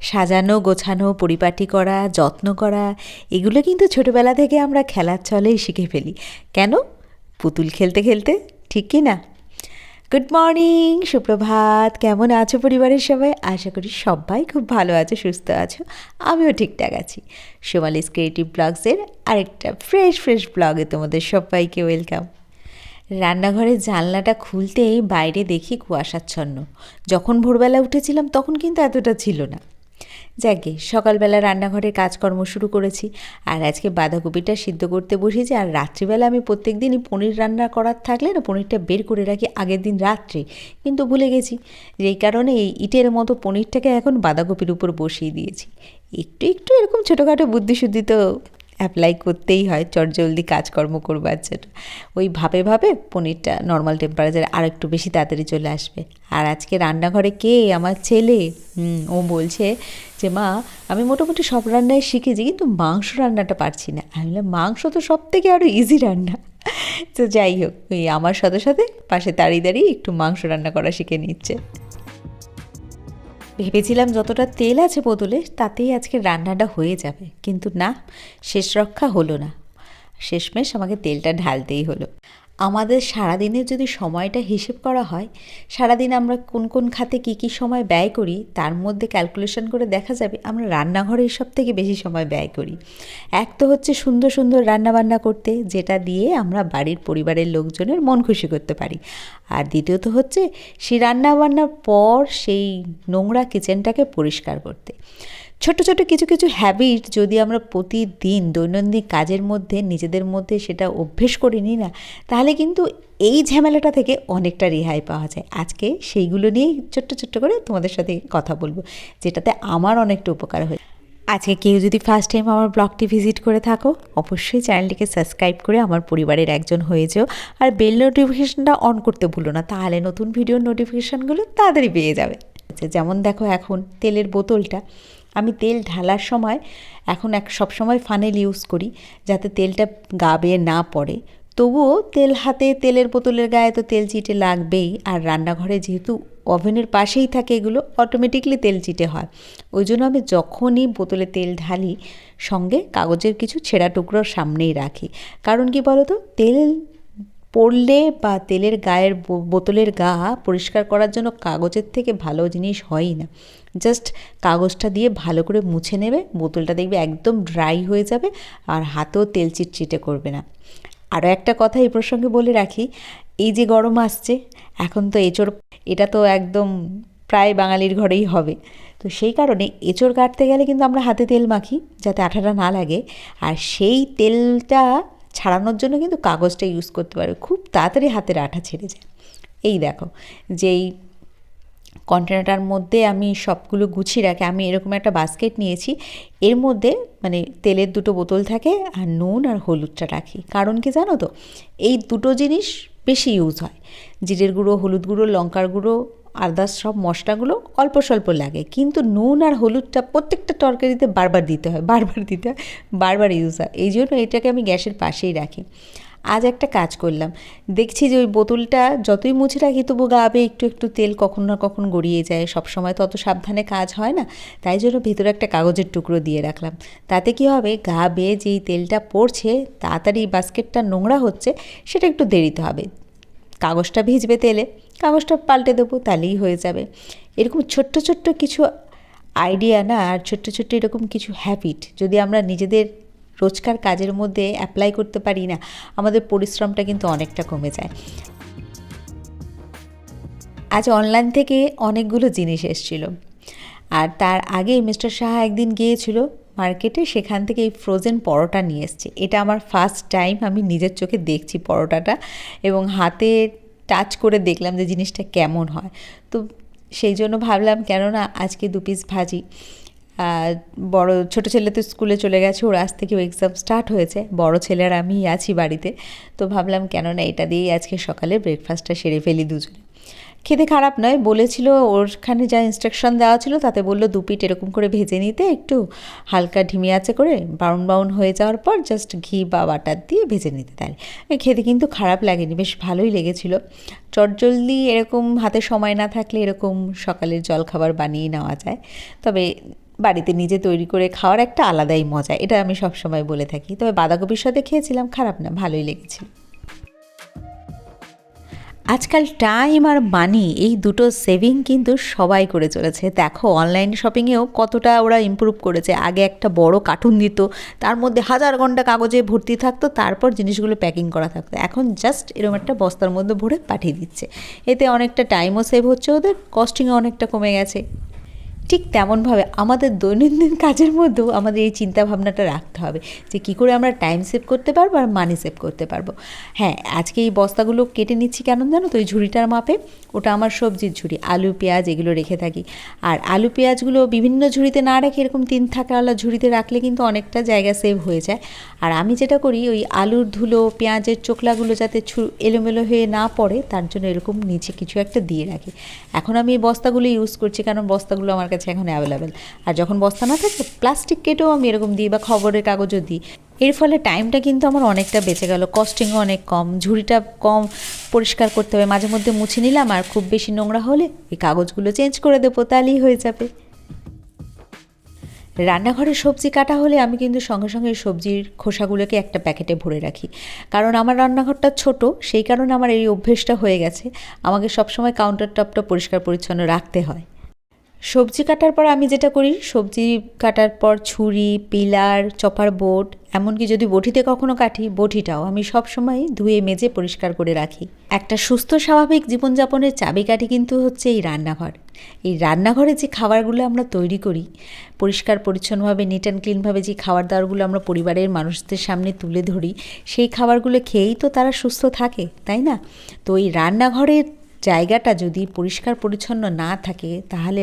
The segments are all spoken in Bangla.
সাজানো, গোছানো, পরিপাটি করা, যত্ন করা, এগুলো কিন্তু ছোটোবেলা থেকে আমরা খেলার ছলেই শিখে ফেলি। কেন? পুতুল খেলতে খেলতে, ঠিক কি না? গুড মর্নিং সুপ্রভাত। কেমন আছো পরিবারের সবাই? আশা করি সবাই খুব ভালো আছো, সুস্থ আছো। আমিও ঠিকঠাক আছি। সোমালিস ক্রিয়েটিভ ব্লগসের আরেকটা ফ্রেশ ফ্রেশ ব্লগে তোমাদের সবাইকে ওয়েলকাম। রান্নাঘরের জানলাটা খুলতেই বাইরে দেখি কুয়াশাচ্ছন্ন। যখন ভোরবেলা উঠেছিলাম তখন কিন্তু এতটা ছিল না। যাকে সকালবেলা রান্নাঘরের কাজকর্ম শুরু করেছি। আর আজকে বাঁধাকপিটা সিদ্ধ করতে বসেছি, আর রাত্রিবেলা আমি প্রত্যেক দিনই পনির রান্না করার থাকলে না পনিরটা বের করে রাখি আগের দিন রাত্রে। কিন্তু ভুলে গেছি, যেই কারণে এই ইটের মতো পনিরটাকে এখন বাঁধাকপির উপর বসিয়ে দিয়েছি। একটু একটু এরকম ছোটোখাটো বুদ্ধিশুদ্ধি তো অ্যাপ্লাই করতেই হয় চটজলদি কাজকর্ম করবার জন্য ওই ভাবে ভাবে পনিরটা নর্মাল টেম্পারেচারে আর একটু বেশি তাড়াতাড়ি চলে আসবে। আর আজকে রান্নাঘরে কে? আমার ছেলে। ও বলছে যে, মা, আমি মোটামুটি সব রান্নাই শিখেছি, কিন্তু মাংস রান্নাটা পারছি না। আমি বললাম, মাংস তো সব থেকে আরও ইজি রান্না। তো যাই হোক ওই আমার সাথে সাথে পাশে দাঁড়িয়ে দাঁড়িয়ে একটু মাংস রান্না করা শিখে নিচ্ছে। ভেবেছিলাম যতটা তেল আছে বোতলে, তাতেই আজকে রান্নাটা হয়ে যাবে। কিন্তু না শেষ রক্ষা হলো না। শেষমেশ আমাকে তেলটা ঢালতেই হলো। আমাদের সারাদিনের যদি সময়টা হিসেব করা হয়, সারাদিন আমরা কোন কোন খাতে কী কী সময় ব্যয় করি, তার মধ্যে ক্যালকুলেশন করে দেখা যাবে আমরা রান্নাঘরে সব থেকে বেশি সময় ব্যয় করি। এক তো হচ্ছে সুন্দর সুন্দর রান্নাবান্না করতে, যেটা দিয়ে আমরা বাড়ির পরিবারের লোকজনের মন খুশি করতে পারি। আর দ্বিতীয়ত হচ্ছে সেই রান্নাবান্নার পর সেই নোংরা কিচেনটাকে পরিষ্কার করতে। ছোট ছোট কিছু কিছু হ্যাবিট যদি আমরা প্রতিদিন দৈনন্দিন কাজের মধ্যে নিজেদের মধ্যে সেটা অভ্যেস করে নিই না তাহলে কিন্তু এই ঝামেলাটা থেকে অনেকটা রেহাই পাওয়া যায়। আজকে সেইগুলো নিয়েই ছোট্ট ছোট্ট করে তোমাদের সাথে কথা বলব যেটাতে আমার অনেকটা উপকার হয় আজকে কেউ যদি ফার্স্ট টাইম আমার ব্লগটি ভিজিট করে থাকো অবশ্যই চ্যানেলটিকে সাবস্ক্রাইব করে আমার পরিবারের একজন হয়ে যেও আর বেল নোটিফিকেশনটা অন করতে ভুলো না তাহলে নতুন ভিডিওর নোটিফিকেশানগুলো তাড়াতাড়ি পেয়ে যাবে। আচ্ছা, যেমন দেখো এখন তেলের বোতলটা আমি তেল ঢালার সময় এখন এক সব সময় ফানেল ইউজ করি, যাতে তেলটা গা বেয়ে না পড়ে। তবুও তেল হাতে, তেলের বোতলের গায়ে তো তেল চিটে লাগবেই, আর রান্নাঘরে যেহেতু ওভেনের পাশেই থাকে এগুলো অটোমেটিকলি তেল চিটে হয়। ওই জন্য আমি যখনই বোতলে তেল ঢালি, সঙ্গে কাগজের কিছু ছেঁড়া টুকরো সামনেই রাখি। কারণ কি বলো তো তেল পড়লে বা তেলের গায়ের বোতলের গা পরিষ্কার করার জন্য কাগজের থেকে ভালো জিনিস হয়ই না। জাস্ট কাগজটা দিয়ে ভালো করে মুছে নেবে, বোতলটা দেখবে একদম ড্রাই হয়ে যাবে আর হাতেও তেল চিটচিটে করবে না। আরও একটা কথা এই প্রসঙ্গে বলে রাখি, এই যে গরম আসছে, এখন তো এঁচড়, এটা তো একদম প্রায় বাঙালির ঘরেই হবে। তো সেই কারণে এঁচড় কাটতে গেলে কিন্তু আমরা হাতে তেল মাখি যাতে আঠাটা না লাগে। আর সেই তেলটা ছাড়ানোর জন্য কিন্তু কাগজটা ইউজ করতে পারবে, খুব তাড়াতাড়ি হাতের আঠা ছেড়ে যায়। এই দেখো, যেই কন্টেনারটার মধ্যে আমি সবগুলো গুছিয়ে রাখি। আমি এরকম একটা বাস্কেট নিয়েছি। এর মধ্যে মানে তেলের দুটো বোতল থাকে আর নুন আর হলুদটা রাখি। কারণ কি জানো তো? এই দুটো জিনিস বেশি ইউজ হয়। জিরের গুঁড়ো, হলুদ গুঁড়ো, লঙ্কার গুঁড়ো, আদার্স সব মশলাগুলো অল্প স্বল্প লাগে। কিন্তু নুন আর হলুদটা প্রত্যেকটা তরকারিতে বারবার দিতে হয়, বারবার দিতে হয়, বারবার ইউজ হয়। এই জন্য এটাকে আমি গ্যাসের পাশেই রাখি। আজ একটা কাজ করলাম। দেখছি যে ওই বোতলটা যতই মুছে রাখি তবু গাবে একটু একটু তেল কখন না কখন গড়িয়ে যায়। সব সময় তো অত সাবধানে কাজ হয় না। তাই জন্য ভেতরে একটা কাগজের টুকরো দিয়ে রাখলাম। তাতে কি হবে? গা বেয়ে যেই তেলটা পড়ছে, তাড়াতাড়ি বাস্কেটটা নোংরা হচ্ছে, সেটা একটু দেরিতে হবে। কাগজটা ভিজবে তেলে। কাগজটা পাল্টে দেবো, তাহলেই হয়ে যাবে। এরকম ছোট্ট ছোট্ট কিছু আইডিয়া না, আর ছোট্ট ছোট্ট এরকম কিছু হ্যাবিট যদি আমরা নিজেদের রোজকার কাজের মধ্যে অ্যাপ্লাই করতে পারি না, আমাদের পরিশ্রমটা কিন্তু অনেকটা কমে যায়। আজ অনলাইন থেকে অনেকগুলো জিনিস এসেছিল। আর তার আগে মিস্টার সাহা একদিন গিয়েছিল মার্কেটে সেখান থেকে এই ফ্রোজেন পরোটা নিয়ে এসছে। এটা আমার ফার্স্ট টাইম আমি নিজের চোখে দেখছি পরোটাটা এবং হাতে টাচ করে দেখলাম যে জিনিসটা কেমন হয়। তো সেই জন্য ভাবলাম কেননা আজকে দু পিস ভাজি। বড়, ছোট ছেলে তো স্কুলে চলে গেছে, ওর আজ থেকে এক্সাম স্টার্ট হয়েছে। বড় ছেলে আর আমি আছি বাড়িতে। তো ভাবলাম, কেননা এটা দিয়েই আজকে সকালে ব্রেকফাস্টটা সেরে ফেলি দুজনে। খেতে খারাপ নয়, বলেছিল, ওরখানে যা ইনস্ট্রাকশন দেওয়া ছিল, তাতে বলল, দু পিঠ এরকম করে ভেজে নিতে একটু, হালকা ঢিমি আছে করে ব্রাউন ব্রাউন হয়ে যাওয়ার পর জাস্ট ঘি বা বাটার দিয়ে ভেজে নিতে তাই খেতে কিন্তু খারাপ লাগেনি, বেশ ভালোই লেগেছিল। চটজলদি এরকম হাতে সময় না থাকলে এরকম সকালের জলখাবার বানিয়ে নেওয়া যায়। তবে বাড়িতে নিজে তৈরি করে খাওয়ার একটা আলাদাই মজা, এটা আমি সবসময় বলে থাকি। তবে বাঁধাকপির সাথে খেয়েছিলাম, খারাপ না, ভালোই লেগেছিল। আজকাল টাইম আর মানি, এই দুটো সেভিং কিন্তু সবাই করে চলেছে। দেখো অনলাইন শপিংয়েও কতটা ওরা ইমপ্রুভ করেছে। আগে একটা বড় কার্টুন দিত, তার মধ্যে হাজার ঘণ্টা কাগজে ভর্তি থাকতো, তারপর জিনিসগুলো প্যাকিং করা থাকতো। এখন জাস্ট এরকম একটা বস্তার মধ্যে ভরে পাঠিয়ে দিচ্ছে। এতে অনেকটা টাইমও সেভ হচ্ছে, ওদের কস্টিংও অনেকটা কমে গেছে। ঠিক তেমনভাবে আমাদের দৈনন্দিন কাজের মধ্যেও আমাদের এই চিন্তা ভাবনাটা রাখতে হবে যে কী করে আমরা টাইম সেভ করতে পারব আর মানি সেভ করতে পারব। হ্যাঁ আজকে এই বস্তাগুলো কেটে নিচ্ছি কেন জানো তো? ওই ঝুড়িটার মাপে। ওটা আমার সবজির ঝুড়ি, আলু, পেঁয়াজ এগুলো রেখে থাকি। আর আলু, পেঁয়াজগুলো বিভিন্ন ঝুড়িতে না রেখে এরকম তিন থাকাওয়ালা ঝুড়িতে রাখলে কিন্তু অনেকটা জায়গা সেভ হয়ে যায়। আর আমি যেটা করি, ওই আলুর ধুলো, পেঁয়াজের চোখলাগুলো যাতে ছু এলোমেলো হয়ে না পড়ে, তার জন্য এরকম নিচে কিছু একটা দিয়ে রাখি। এখন আমি এই বস্তাগুলো ইউজ করছি, কারণ বস্তাগুলো আমার কাছে এখন অ্যাভেলেবেল আর যখন বস্তা না থাকে প্লাস্টিক কেটেও আমি এরকম দিই বা খবরের কাগজও দিই। এর ফলে টাইমটা কিন্তু আমার অনেকটা বেঁচে গেল কস্টিংও অনেক কম, ঝুড়িটা কম পরিষ্কার করতে হবে, মাঝে মধ্যে মুছে নিলাম, আর খুব বেশি নোংরা হলে এই কাগজগুলো চেঞ্জ করে দেবো, তাহলেই হয়ে যাবে। রান্নাঘরে সবজি কাটা হলে আমি কিন্তু সঙ্গে সঙ্গে সবজির খোসাগুলোকে একটা প্যাকেটে ভরে রাখি। কারণ আমার রান্নাঘরটা ছোট, সেই কারণে আমার এই অভ্যেসটা হয়ে গেছে। আমাকে সবসময় কাউন্টার টপটা পরিষ্কার পরিচ্ছন্ন রাখতে হয়। সবজি কাটার পর আমি যেটা করি, সবজি কাটার পর ছুরি, পিলার, চপার বোট, এমনকি যদি বটিতে কখনো কাটি, বটিটাও আমি সবসময় ধুয়ে মেজে পরিষ্কার করে রাখি। একটা সুস্থ, স্বাভাবিক জীবনযাপনের চাবিকাঠি কিন্তু হচ্ছে এই রান্নাঘর। এই রান্নাঘরে যে খাবারগুলো আমরা তৈরি করি, পরিষ্কার, পরিচ্ছন্নভাবে নিট অ্যান্ড ক্লিনভাবে যে খাবার দাবারগুলো আমরা পরিবারের মানুষদের সামনে তুলে ধরি, সেই খাবারগুলো খেয়েই তো তারা সুস্থ থাকে, তাই না? তো এই রান্নাঘরের জায়গাটা যদি পরিষ্কার পরিচ্ছন্ন না থাকে, তাহলে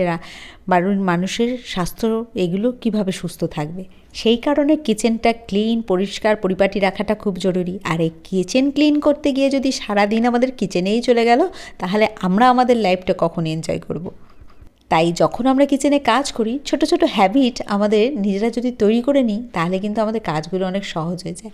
বাড়ির মানুষের স্বাস্থ্য এগুলো কীভাবে সুস্থ থাকবে সেই কারণে কিচেনটা ক্লিন, পরিষ্কার, পরিপাটি রাখাটা খুব জরুরি আর এই কিচেন ক্লিন করতে গিয়ে যদি সারাদিন আমাদের কিচেনেই চলে গেল, তাহলে আমরা আমাদের লাইফটা কখন এনজয় করব। তাই যখন আমরা কিচেনে কাজ করি, ছোট ছোট হ্যাবিট আমাদের নিজেরা যদি তৈরি করে নিই, তাহলে কিন্তু আমাদের কাজগুলো অনেক সহজ হয়ে যায়।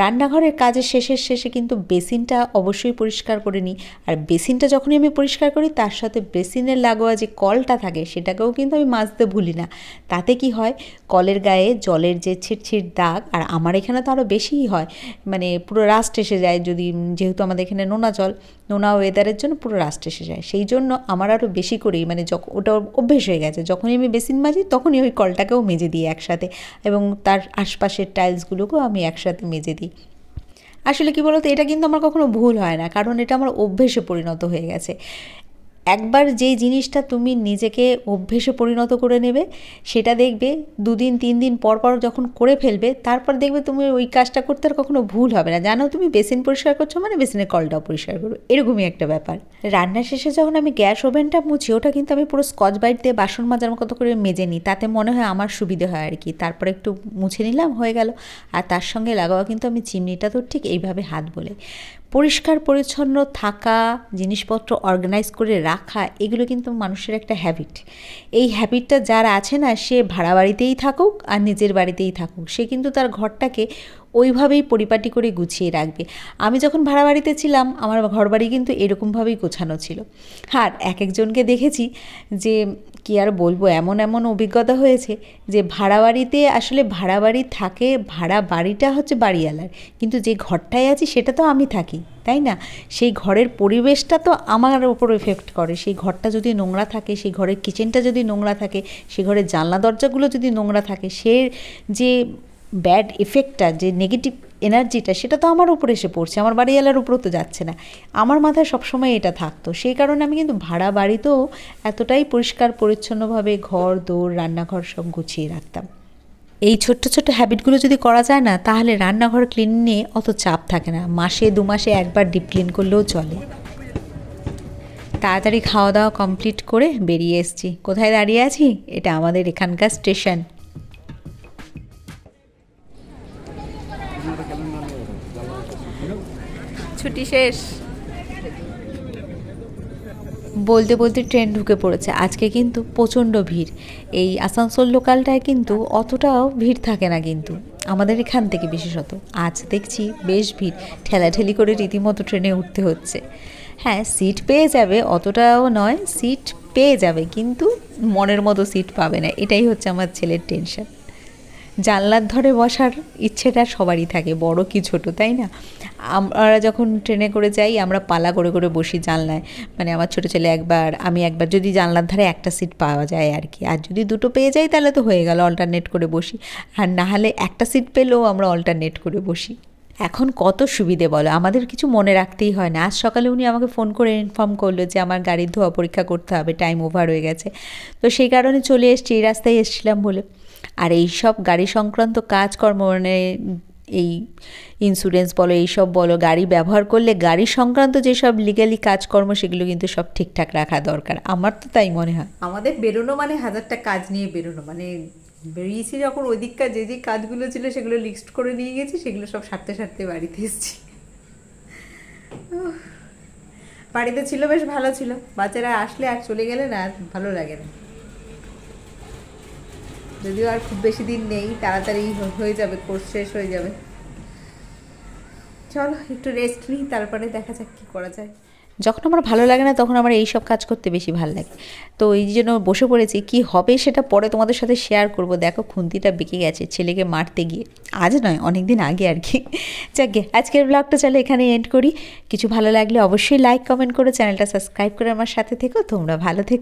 রান্নাঘরের কাজের শেষের শেষে কিন্তু বেসিনটা অবশ্যই পরিষ্কার করে নিই। আর বেসিনটা যখনই আমি পরিষ্কার করি, তার সাথে বেসিনের লাগোয়া যে কলটা থাকে, সেটাকেও কিন্তু আমি মাজতে ভুলি না। তাতে কি হয়, কলের গায়ে জলের যে ছিটছিট দাগ, আর আমার এখানে তো আরও বেশিই হয় মানে পুরো রাস্ট এসে যায় যদি, যেহেতু আমাদের এখানে নোনা জল নোনা ওয়েদারের জন্য পুরো রাস্ট এসে যায়। সেই জন্য আমার আরও বেশি করেই মানে যখন ওটা অভ্যেস হয়ে গেছে। যখনই আমি বেসিন মাজি, তখনই ওই কলটাকেও মেজে দিই একসাথে এবং তার আশপাশের টাইলসগুলোকেও আমি একসাথে মেজে দিই। আসলে কি বলতো, এটা কিন্তু আমার কখনো ভুল হয় না, কারণ এটা আমার অভ্যেসে পরিণত হয়ে গেছে। একবার যেই জিনিসটা তুমি নিজেকে অভ্যেসে পরিণত করে নেবে, সেটা দেখবে দুদিন, তিন দিন পর পর যখন করে ফেলবে, তারপর দেখবে তুমি ওই কাজটা করতে আর কখনো ভুল হবে না। জানো তুমি বেসিন পরিষ্কার করছ মানে বেসিনের কলটাও পরিষ্কার করবে, এরকমই একটা ব্যাপার। রান্না শেষে যখন আমি গ্যাস ওভেনটা মুছি, ওটা কিন্তু আমি পুরো স্কচ বাইট দিয়ে বাসন মাজার মতো করে মেজে নিই, তাতে মনে হয় আমার সুবিধে হয় আর কি। তারপরে একটু মুছে নিলাম, হয়ে গেল। আর তার সঙ্গে লাগাওয়া কিন্তু আমি চিমনিটা তো ঠিক এইভাবে হাত বলে। পরিষ্কার, পরিচ্ছন্ন থাকা, জিনিসপত্র অর্গানাইজ করে রাখা, এগুলো কিন্তু মানুষের একটা হ্যাবিট এই হ্যাবিটটা যার আছে না, সে ভাড়া বাড়িতেই থাকুক আর নিজের বাড়িতেই থাকুক। সে কিন্তু তার ঘরটাকে ওইভাবেই পরিপাটি করে গুছিয়ে রাখবে। আমি যখন ভাড়া বাড়িতে ছিলাম, আমার ঘরবাড়ি কিন্তু এরকমভাবেই গোছানো ছিল। আর এক একজনকে দেখেছি যে, কি আর বলব, এমন এমন অভিজ্ঞতা হয়েছে যে ভাড়া বাড়িতে আসলে ভাড়া বাড়ি থাকে ভাড়া বাড়িটা হচ্ছে বাড়িওয়ালার। কিন্তু যে ঘরটায় আছি, সেটা তো আমি থাকি, তাই না? সেই ঘরের পরিবেশটা তো আমার ওপর এফেক্ট করে। সেই ঘরটা যদি নোংরা থাকে, সেই ঘরের কিচেনটা যদি নোংরা থাকে, সেই ঘরের জানলা দরজাগুলো যদি নোংরা থাকে, সে যে ব্যাড এফেক্টটা যে নেগেটিভ এনার্জিটা সেটা তো আমার উপরে এসে পড়ছে। আমার বাড়িওয়ালার উপরেও তো যাচ্ছে না। আমার মাথায় সবসময় এটা থাকতো। সেই কারণে আমি কিন্তু ভাড়া বাড়িতেও এতটাই পরিষ্কার, পরিচ্ছন্নভাবে ঘর, দৌড়, রান্নাঘর সব গুছিয়ে রাখতাম। এই ছোট্ট ছোট্ট হ্যাবিটগুলো যদি করা যায় না, তাহলে রান্নাঘর ক্লিন নিয়ে অত চাপ থাকে না। মাসে দু মাসে একবার ডিপ ক্লিন করলেও চলে। তাড়াতাড়ি খাওয়া দাওয়া কমপ্লিট করে বেরিয়ে এসছি। কোথায় দাঁড়িয়ে আছি? এটা আমাদের এখানকার স্টেশন ছুটি শেষ। বলতে বলতে ট্রেন ঢুকে পড়েছে। আজকে কিন্তু প্রচণ্ড ভিড়। এই আসানসোল লোকালটায় কিন্তু অতটাও ভিড় থাকে না কিন্তু। আমাদের এখান থেকে বিশেষত। আজ দেখছি বেশ ভিড়। ঠেলাঠেলি করে রীতিমতো ট্রেনে উঠতে হচ্ছে। হ্যাঁ সিট পেয়ে যাবে অতটাও নয়, সিট পেয়ে যাবে, কিন্তু মনের মতো সিট পাবে না। এটাই হচ্ছে আমার ছেলের টেনশন। জানলার ধরে বসার ইচ্ছেটা সবারই থাকে, বড় কি ছোট, তাই না? আমরা যখন ট্রেনে করে যাই, আমরা পালা করে করে বসি জানলায়। মানে আমার ছোটো ছেলে একবার, আমি একবার, যদি জানলার ধারে একটা সিট পাওয়া যায় আর কি। আর যদি দুটো পেয়ে যাই, তাহলে তো হয়ে গেল অল্টারনেট করে বসি। আর না হলে একটা সিট পেলেও আমরা অল্টারনেট করে বসি। এখন কত সুবিধে বলো? আমাদের কিছু মনে রাখতেই হয় না। আজ সকালে উনি আমাকে ফোন করে ইনফর্ম করল যে, আমার গাড়ির ধোয়া পরীক্ষা করতে হবে টাইম ওভার হয়ে গেছে। তো সেই কারণে চলে এসছি, এই রাস্তায় এসেছিলাম বলে। আর এই সব গাড়ি সংক্রান্ত কাজকর্ম মানে এই ইন্স্যুরেন্স বলো, এইসব বলো, গাড়ি ব্যবহার করলে গাড়ি সংক্রান্ত যেসব লিগালি কাজকর্ম সেগুলো কিন্তু সব ঠিকঠাক রাখা দরকার। আমার তো তাই মনে হয়। আমাদের বেরোনো মানে হাজারটা কাজ নিয়ে বেরোনো। মানে বেরিয়েছি যখন ওই দিককার যে যে কাজগুলো ছিল সেগুলো লিস্ট করে নিয়ে গেছি, সেগুলো সব সারতে সারতে বাড়িতে এসেছি। বাড়িতে ছিল বেশ ভালো ছিল। বাচ্চারা আসলে আর চলে গেলে না আর ভালো লাগে না। যদিও আর খুব বেশি দিন নেই, তাড়াতাড়ি হয়ে যাবে, কোর্স শেষ হয়ে যাবে। চলো, একটু রেস্ট নিই, তারপরে দেখা যাক কী করা যায়। যখন আমার ভালো লাগে না, তখন আমার এই সব কাজ করতে বেশি ভালো লাগে। তো এই জন্য বসে পড়েছি, কি হবে সেটা পরে তোমাদের সাথে শেয়ার করব। দেখো, খুন্তিটা বেঁকে গেছে ছেলেকে মারতে গিয়ে। আজ নয় অনেক দিন আগে আর কি। যাকে আজকের ব্লগটা চলে এখানে এন্ড করি। কিছু ভালো লাগলে অবশ্যই লাইক কমেন্ট করে চ্যানেলটা সাবস্ক্রাইব করে আমার সাথে থেকো। তোমরা ভালো থেকো।